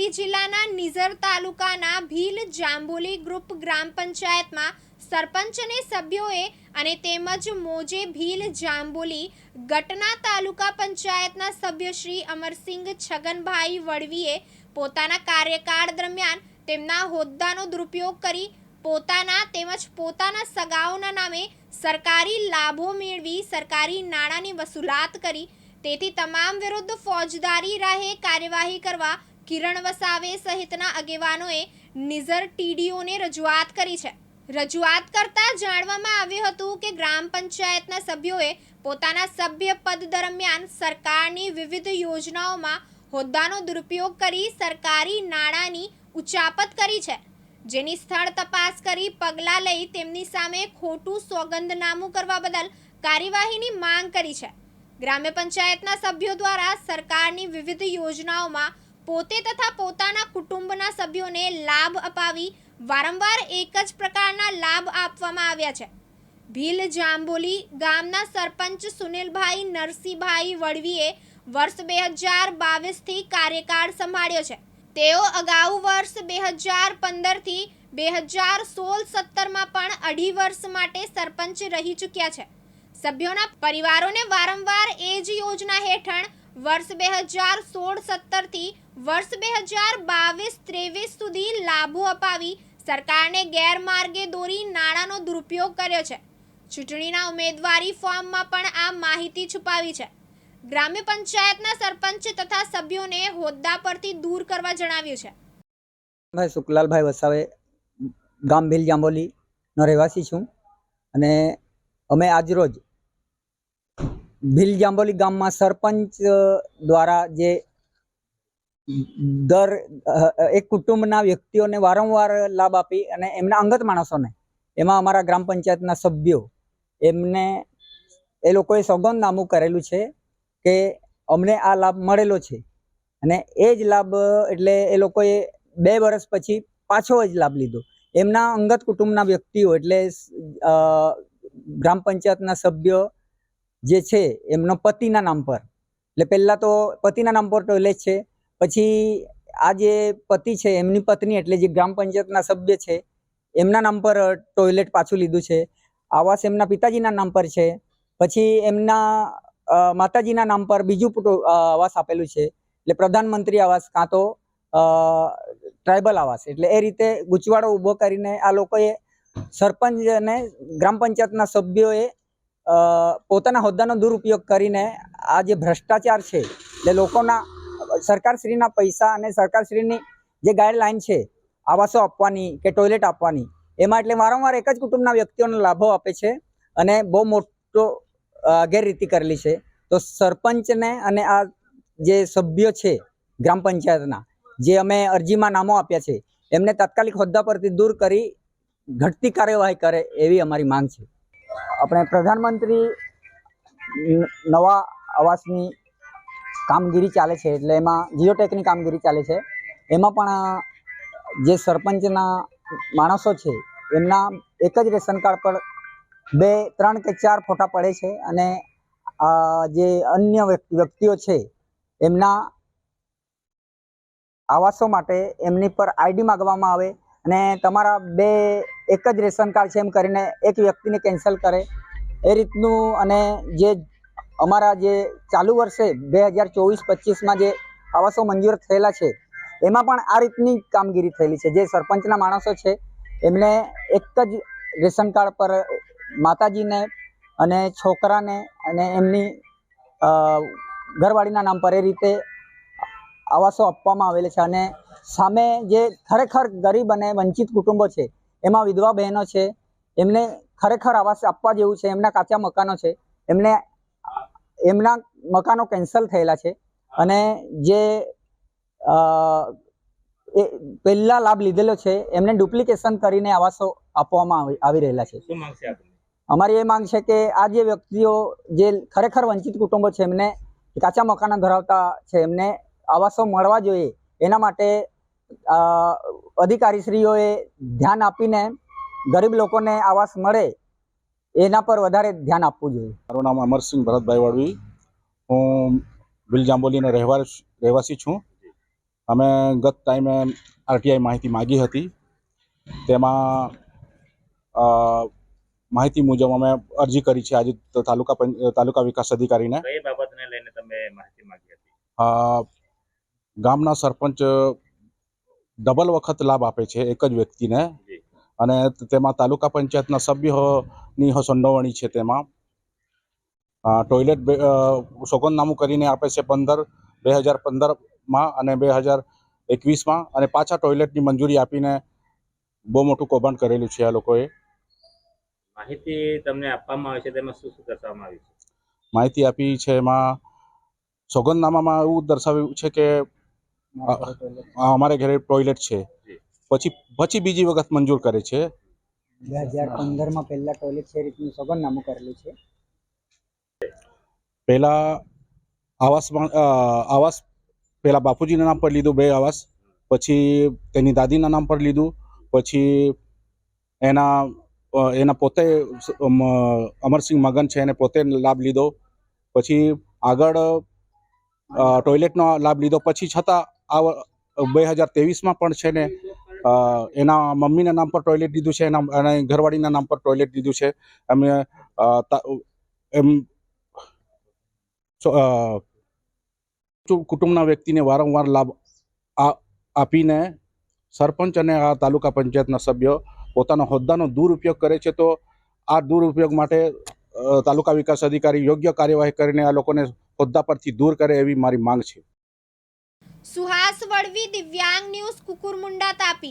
તાપી જિલ્લાના નિઝર તાલુકાના ભીલ જાંબુલી ગ્રુપ ગ્રામ પંચાયતમાં સરપંચ અને સભ્યોએ અને તેમજ મોજે ભીલ જાંબુલી ગટના તાલુકા પંચાયતના સભ્ય શ્રી અમરસિંહ છગનભાઈ વડવીએ પોતાના કાર્યકાળ દરમિયાન તેમના હોદ્દાનો દુરુપયોગ કરી પોતાના તેમજ પોતાના સગાઓના નામે સરકારી લાભો મેળવી સરકારી નાણાંની વસૂલાત કરી. તેથી તમામ વિરુદ્ધ ફોજદારી રાહે કાર્યવાહી કરવા કિરણ વસાવે સહિતના આગેવાનોએ નિઝર ટીડીઓને રજૂઆત કરી છે. રજૂઆત કરતા જાણવામાં આવ્યું હતું કે ગ્રામ પંચાયતના સભ્યોએ પોતાના સભ્ય પદ દરમિયાન સરકારની વિવિધ યોજનાઓમાં હોદ્દાનો દુરુપયોગ કરી સરકારી નાણાંની ઉચાપત કરી છે. જેની સ્થળ તપાસ કરી પગલાં લઈ તેમની સામે ખોટું સોગંદનામું કરવા બદલ કાર્યવાહીની માંગ કરી છે. ગ્રામ્ય પંચાયતના સભ્યો દ્વારા સરકારની વિવિધ યોજનાઓમાં પોતે તથા પોતાના કુટુંબના સભ્યોને લાભ અપાવી વારંવાર એક જ પ્રકારના લાભ આપવામાં આવ્યા છે. ભીલ જાંબોલી ગામના સરપંચ સુનિલભાઈ નરસિંહભાઈ વડવીએ વર્ષ બે હજાર બાવીસથી કાર્યકાળ સંભાળ્યો છે. તેઓ અગાઉ વર્ષ બે હજાર પંદરથી બે હજાર સોળ સત્તરમાં પણ અઢી વર્ષ માટે સરપંચ રહી ચૂક્યા છે. સભ્યોના પરિવારોને વારંવાર એ જ યોજના હેઠળ વર્ષ બે હજાર સોળ સત્તરથી વર્ષ બે હજાર બાવીસ ત્રેવીસ સુધી લાભો અપાવી સરકારને ગેરમાર્ગે દોરી નાણાંનો દુરુપયોગ કર્યો છે. ચૂંટણીના ઉમેદવારી ફોર્મમાં પણ આ માહિતી છુપાવી છે. ગ્રામ્ય પંચાયતના સરપંચ તથા સભ્યોને હોદ્દા પરથી દૂર કરવા જણાવ્યું છે. ભાઈ સુકલાલભાઈ વસાવે, ગામ ભીલ જાંબોલીનો રહેવાસી છું. અને અમે આજરોજ ભીલ જાંબોલી ગામમાં સરપંચ દ્વારા જે દર એક કુટુંબના વ્યક્તિઓને વારંવાર લાભ આપી અને એમના અંગત માણસોને, એમાં અમારા ગ્રામ પંચાયતના સભ્યો, એમને, એ લોકોએ સોગંદનામું કરેલું છે કે અમને આ લાભ મળેલો છે. અને એ જ લાભ, એટલે એ લોકોએ બે વર્ષ પછી પાછો જ લાભ લીધો. એમના અંગત કુટુંબના વ્યક્તિઓ, એટલે ગ્રામ પંચાયતના સભ્ય જે છે, એમનો પતિના નામ પર. એટલે પહેલા તો પતિના નામ પર ટોયલેટ છે. પછી આ જે પતિ છે, એમની પત્ની એટલે જે ગ્રામ પંચાયતના સભ્ય છે, એમના નામ પર ટોયલેટ પાછું લીધું છે. આવાસ એમના પિતાજીના નામ પર છે. પછી એમના માતાજીના નામ પર બીજું આવાસ આપેલું છે. એટલે પ્રધાનમંત્રી આવાસ કાં તો ટ્રાઇબલ આવાસ. એટલે એ રીતે ગુચવાડો ઊભો કરીને આ લોકોએ સરપંચ અને ગ્રામ પંચાયતના સભ્યોએ પોતાના હોદ્દાનો દુરુપયોગ કરીને આ જે ભ્રષ્ટાચાર છે, એટલે લોકોના, સરકારશ્રીના પૈસા અને સરકારશ્રીની જે ગાઈડલાઈન છે, આવાસો આપવાની કે ટોયલેટ આપવાની, એમાં એટલે વારંવાર એક જ કુટુંબના વ્યક્તિઓને લાભો આપે છે અને બહુ મોટો ગેરરીતિ કરેલી છે. તો સરપંચને અને આ જે સભ્યો છે, ગ્રામ પંચાયતના, જે અમે અરજીમાં નામો આપ્યા છે, એમને તાત્કાલિક હોદ્દા પરથી દૂર કરી ઘટતી કાર્યવાહી કરે એવી અમારી માંગ છે. આપણે પ્રધાનમંત્રી નવા આવાસની કામગીરી ચાલે છે, એટલે એમાં જીઓટેકની કામગીરી ચાલે છે. એમાં પણ જે સરપંચના માણસો છે, એમના એક જ રેશન કાર્ડ પર બે, ત્રણ કે ચાર ફોટા પડે છે અને જે અન્ય વ્યક્તિઓ છે, એમના આવાસો માટે એમની પર આઈડી માગવામાં આવે અને તમારા બે, એક જ રેશન કાર્ડ છે એમ કરીને એક વ્યક્તિને કેન્સલ કરે. એ રીતનું અને જે અમારા જે ચાલુ વર્ષે બે હજાર ચોવીસ પચીસમાં જે આવાસો મંજૂર થયેલા છે, એમાં પણ આ રીતની કામગીરી થયેલી છે. જે સરપંચના માણસો છે, એમને એક જ રેશન કાર્ડ પર માતાજીને અને છોકરાને અને એમની ઘરવાળીના નામ પર એ રીતે આવાસો આપવામાં આવેલા છે અને સામે જે ખરેખર ગરીબ અને વંચિત કુટુંબો છે એમાં વિધવા બહેનો છે એમને ખરેખર આવાસ આપવા જેવું છે એમના કાચા મકાનો છે એમને એમના મકાનો કેન્સલ થયેલા છે અને જે એ પહેલા લાભ લીધેલો છે એમને ડુપ્લિકેશન કરીને આવાસો આપવામાં આવી રહેલા છે. અમારી એ માંગ છે કે આ જે વ્યક્તિઓ જે ખરેખર વંચિત કુટુંબો છે એમને કાચા મકાનો ધરાવતા છે એમને આવાસો મળવા જોઈએ એના માટે અધિકારીશ્રીઓએ ધ્યાન આપીને ગરીબ લોકોને આવાસ મળે એના પર વધારે ધ્યાન આપવું જોઈએ. મારું નામ અમરસિંહ ભરતભાઈ વાળવી. હું ભીલ જાંબોલીનો રહેવા રહેવાસી છું. અમે ગત ટાઈમે આરટીઆઈ માહિતી માગી હતી. તેમાં માહિતી મુજબ અમે અરજી કરી છે આજે તાલુકા પંચ તાલુકા વિકાસ અધિકારીને. કઈ બાબતને લઈને તમે માહિતી માંગી હતી? ગામના સરપંચ ડબલ વખત લાભ આપે છે એક જ વ્યક્તિને. અને તેમાં તાલુકા પંચાયતના સભ્યોની સંડોવણી છે તેમાં. ટોયલેટ સોગંદનામું કરીને આપે છે પંદર બે હજાર પંદરમાં અને બે હજાર એકવીસમાં. અને પાછા ટોયલેટની મંજૂરી આપીને બહુ મોટું કૌભાંડ કરેલું છે આ લોકોએ. માહિતી તમને આપવામાં આવે છે તેમાં શું શું દર્શાવવામાં આવ્યું છે? માહિતી આપી છે એમાં સોગંદનામામાં એવું દર્શાવ્યું છે કે અમારે ઘરે ટોયલેટ છે. પછી પછી બીજી વખત મંજૂર કરે છે. બે હજાર પંદરમાં પહેલા ટોયલેટ છે એ રીતનું સોગંદનામું કરેલું છે. પહેલા આવાસમાં આવાસ પહેલાં બાપુજીના નામ પર લીધું બે આવાસ. પછી તેની દાદીના નામ પર લીધું. પછી એના એના પોતે અમરસિંહ મગન છે એને પોતે લાભ લીધો. પછી આગળ ટોયલેટનો લાભ લીધો. પછી છતાં આ બે હજાર ત્રેવીસમાં પણ છે ને એના મમ્મીના નામ પર ટોયલેટ દીધું છે, એના અને ઘરવાળીના નામ પર ટોયલેટ દીધું છે. અમે એમ કુટુંબના વ્યક્તિને વારંવાર લાભ આપીને સરપંચ અને આ તાલુકા પંચાયતના સભ્યો પોતાના હોદ્દાનો દુરુપયોગ કરે છે. તો આ દુરુપયોગ માટે તાલુકા વિકાસ અધિકારી યોગ્ય કાર્યવાહી કરીને આ લોકોને હોદ્દા પરથી દૂર કરે એવી મારી માંગ છે. સુહાસ વડવી દિવ્યાંગ ન્યૂઝ કુકુરમુંડા તાપી.